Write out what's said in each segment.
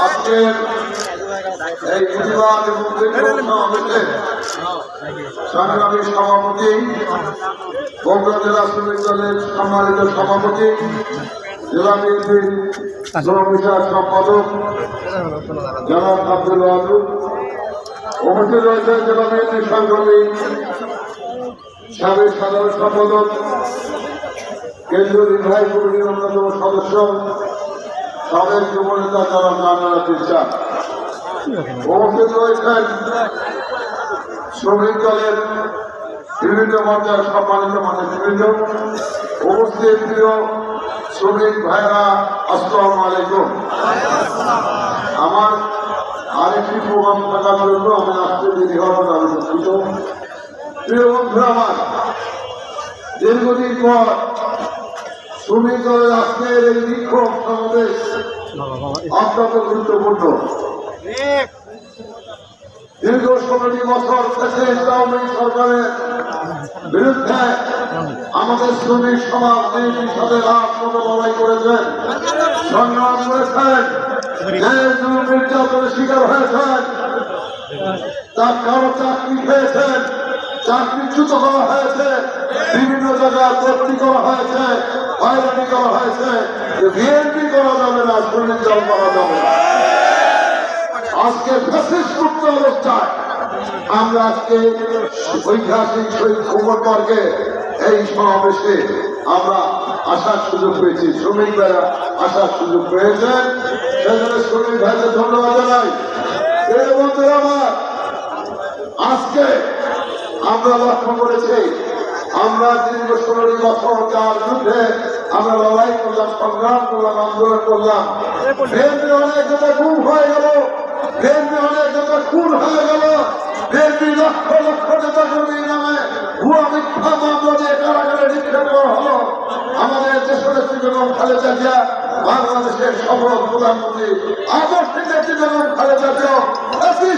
আজকের এই প্রতিবাদ সংগ্রামী সভাপতি বগুড়া জেলা শ্রমিক দলের সম্মানিত সভাপতি জেলা বিএনপির জনবিষয়ক সম্পাদক জনাব আব্দুল ওয়াদুদ উপস্থিত রয়েছে জেলা বিএনপির সংগ্রামী সাবেক সাধারণ সম্পাদক কেন্দ্রীয় নির্বাহী কমিটির অন্যতম সদস্য সাবেক যুবনেতা জনাব নানা তিরচা উপস্থিত রয়েছেন শ্রমিক দলের বিভিন্ন পর্যায়ের সম্মানিত মানুষবৃন্দ। উপস্থিত প্রিয় শ্রমিক ভাইরা আসসালাম আলাইকুম। আমার আরেকটি প্রোগ্রাম থাকার জন্য আমি আসতে দেরি হওয়ার আমি প্রিয় বন্ধুরা আমার, দীর্ঘদিন পর শ্রমিক দলের আজকের এই বিক্ষোভ সমাবেশ। অত্যন্ত গুরুত্বপূর্ণ। দীর্ঘ ষোলোটি বছর থেকে ইসলামী সরকারের বিরুদ্ধে আমাদের শ্রমিক সমাজ এই সাথে রাজপথে লড়াই করেছেন। সংগ্রাম করেছেন। নির্যাতনের শিকার হয়েছেন তার কারও চাকরি খেয়েছেন চাকরিচ্যুত করা হয়েছে বিভিন্ন জায়গায় ভর্তি করা হয়েছে। হয়রানি করা হয়েছে যে বিএনপি করা যাবে না শ্রমিক দল করা যাবে আজকে ফ্যাসিস্ট মুক্ত অবস্থায় আমরা আজকে ঐতিহাসিক শহীদ পার্কে এই সমাবেশে আমরা আসার সুযোগ পেয়েছি। শ্রমিক ভাইরা আসার সুযোগ পেয়েছেন। সেজন্য শ্রমিক ভাইদের ধন্যবাদ জানাই। এই বন্ধুরা আমার আজকে আমরা লক্ষ্য করেছি আমরা দীর্ঘ ষোলোটি বছর যার বিরুদ্ধে আমরা লড়াই করলাম, সংগ্রাম করলাম, আন্দোলন করলাম। বিএনপি অনেক জায়গায় গুম হয়ে গেল। বিএনপি অনেক জায়গায় খুন হয়ে গেল। বিএনপি লক্ষ লক্ষ নেতা কর্মীর নামে ভুয়া মিথ্যা মামলা কারাগারে নিক্ষেপ করা হলো। আমাদের দেশের নেত্রী বেগম খালেদা জিয়া, বাংলাদেশের সফল প্রধানমন্ত্রী আদর্শিক নেত্রী বেগম খালেদা জিয়া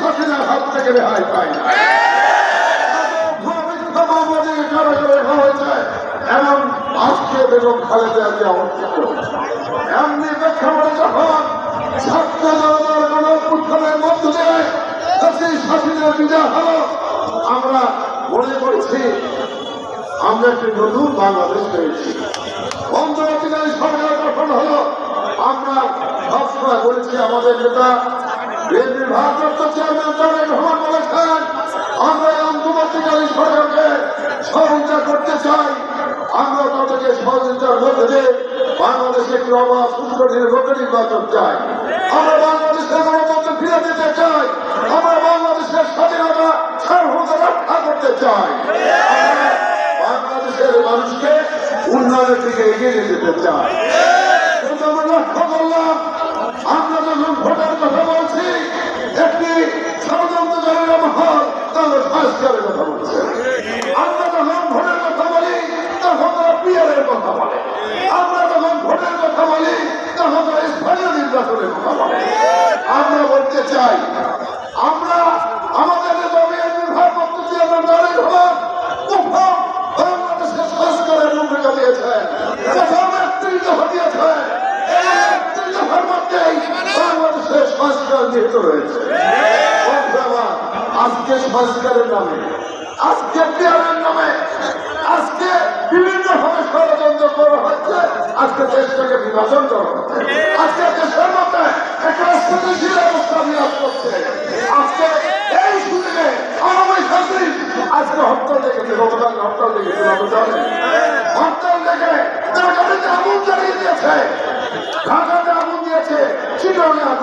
শাসনের হাত থেকে রেহাই পায়। না এবং আজকে বেগম খালেদা জিয়া অবস্থিত এমনি প্রেক্ষাপটে যখন ছাত্র জনতার গণপুত্রের মধ্য দিয়ে হলো, আমরা মনে করছি, আমরা একটি নতুন বাংলাদেশ পেয়েছি। অন্তর্বর্তীকালীন সরকার গঠন হলো, আমরা সবসময় বলেছি আমাদের নেতা বিএনপির ভারপ্রাপ্ত চাই। আমরা বাংলাদেশের গণতন্ত্র ফিরে দিতে চাই। আমরা বাংলাদেশের স্বাধীনতা সার্বভৌমতা রক্ষা করতে চাই। বাংলাদেশের মানুষকে উন্নয়নের দিকে এগিয়ে যেতে চাই। নিহিত রয়েছে। আজকে সংস্কারের নামে, আজকে পিয়ারের নামে, আজকে বিভিন্ন ভাবে ষড়যন্ত্র করা হচ্ছে। আজকে দেশটাকে বিভাজন করা আজকে দেশের মধ্যে একটা স্থিতিশীল অবস্থা বিরাজ করছে। আজকে এই সুযোগে আওয়ামী শাসিক আজকে হরতাল দেখেছে গতকাল হরতাল দেখেছে হরতাল দেখে তারা গাড়িতে আগুন জ্বালিয়ে দিয়েছে। ঢাকাতে আগুন দিয়েছে চিটনে আগুন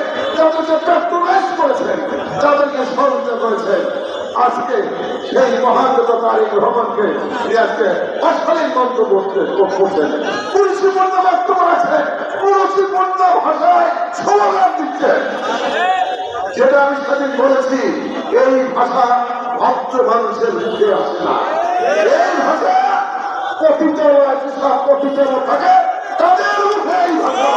যাদেরকে পেট্রোলাইজ করেছেন যাদেরকে ষড়যন্ত্র করেছেন আজকে সেই মহানতারী ভ্রমণকে আজকে অশ্লীল মন্তব্য করছেন পুরুষপূর্ণ বক্তব্য আছে পুরুষপূর্ণ ভাষায় সমাধান দিচ্ছে যেটা আমি সেদিন বলেছি এই ভাষা ভক্ত মানুষের মুখে আসে না। এই ভাষা পতিত পতিত থাকে, তাদের মুখে এই ভাষা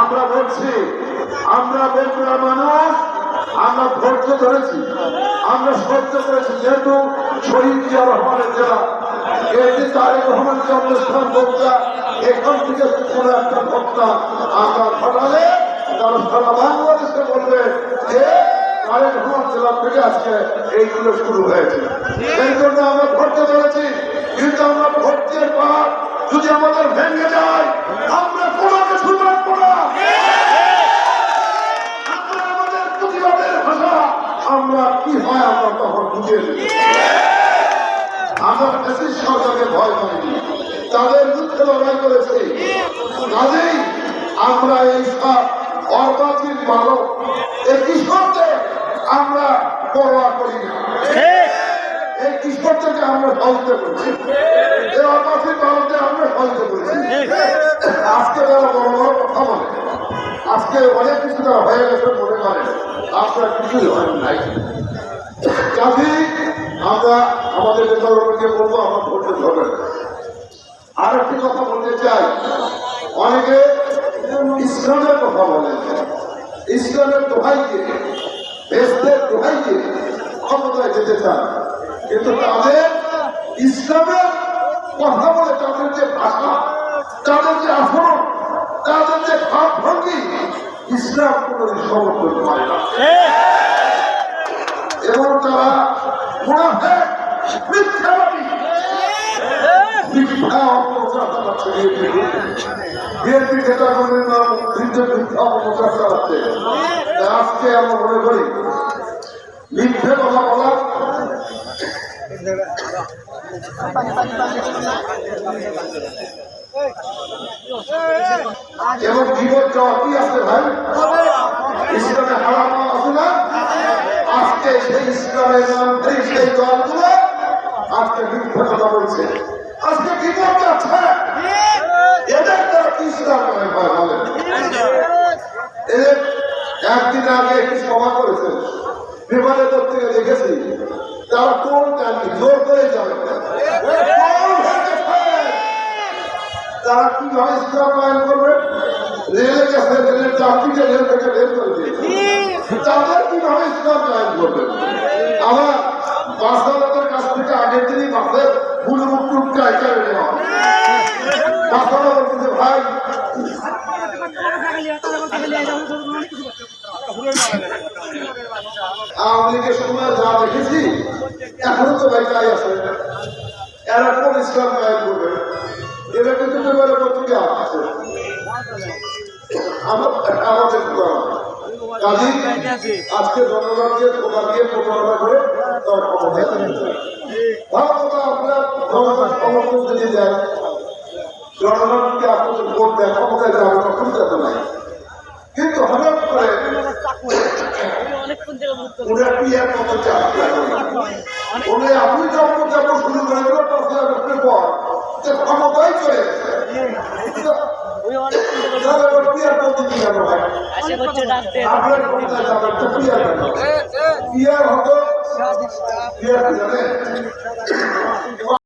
আমরা বলছি, আমরা বেগুড়া মানুষ, আমরা ধৈর্য ধরেছি, আমরা সহ্য করেছি, যেহেতু শহীদ জিয়া রহমানের জেলা। যে তারেক রহমান জন্মস্থান বক্তা এখান থেকে কোন একটা ঘটনা আমরা ঘটালে তারা সারা বাংলাদেশে বলবে যে তারেক এইগুলো শুরু হয়েছে সেই জন্য আমরা ধৈর্য ধরেছি কিন্তু আমরা ধৈর্যের পর যদি আমাদের ভেঙে যায় আমরা কোনো কিছু আমাদের প্রতিবাদের আমরা কি হয় আমরা তখন বুঝে নেব আমরা ফ্যাসিস্ট সরকারকে ভয় করিনি তাদের বিরুদ্ধে লড়াই আমরা এই অর্বাচীন মানব এই কৃষকদের আমরা পরোয়া করি না। এই আমরা করেছি এই আমরা করেছি আজকে তারা বড় বড় কথা বলে আজকে অনেক কিছু তারা হয়ে গেছে মনে করেন আপনার কিছুই হয় নাই। কাজে আমরা আমাদের বলব আমার ভোটে ধরবেন আর একটি কথা বলতে চাই। অনেকে ইসলামের কথা বলেন। ইসলামের দোহাইকে দেশদের দোহাইকে ক্ষমতায় যেতে চান। কিন্তু তাদের ইসলামের কথা বলে তাদের যে ভাষা, তাদের যে আচরণ, তাদের যে ভাব ভঙ্গি, ইসলাম কোনোদিন সমর্থন করে না। এবং তারা মুনাফেক মিথ্যাবাদী। মিথ্যা অপপ্রচার চালাচ্ছে বিএনপি নেতা কর্মীর নাম অপপ্রচার চালাচ্ছে। আজকে আমরা মনে করি, মিথ্যে কথা বলা, এবং জীবন চাওয়া আছে ভাই? ইসলামে হারাম আছে না? আজকে সেই ইসলামের নাম, সেই সেই দলগুলো আজকে মিথ্যা কথা বলছে। আজকে বিপদ যাচ্ছে। এদের দ্বারা কি ইসলাম মনে হয় বলেন এদের একদিন আগে একটি সভা করেছেন। বিমানের থেকে দেখেছি, তারা কোন জানি জোর করে যাবেন? তারা কীভাবে ইসলাম আইন করবে? রেলে গেছে রেলের চাকরিকে রেল থেকে বের করে দিয়েছে তাদের কীভাবে ইসলাম পালন করবে? আমার বাসালাদের কাছ থেকে আগের দিনই বাসের বুলু টুকটা এখানে নেওয়া বাসালা বলতেছে ভাই আওয়ামী লীগের সময় যা দেখেছি, এখনও তো ভাই তাই আছে। এরা কোন ইসলাম আইন করবে এরা কিন্তু পেপারে পত্রিকা আছে। আমার আমাদের কাজী, আজকে জনগণকে খোকা দিয়ে প্রতারণা করে কিন্তু হঠাৎ করে আপনি যখন যখন শুরু করে দিল পর ক্ষমতাই চলে আপনার হতো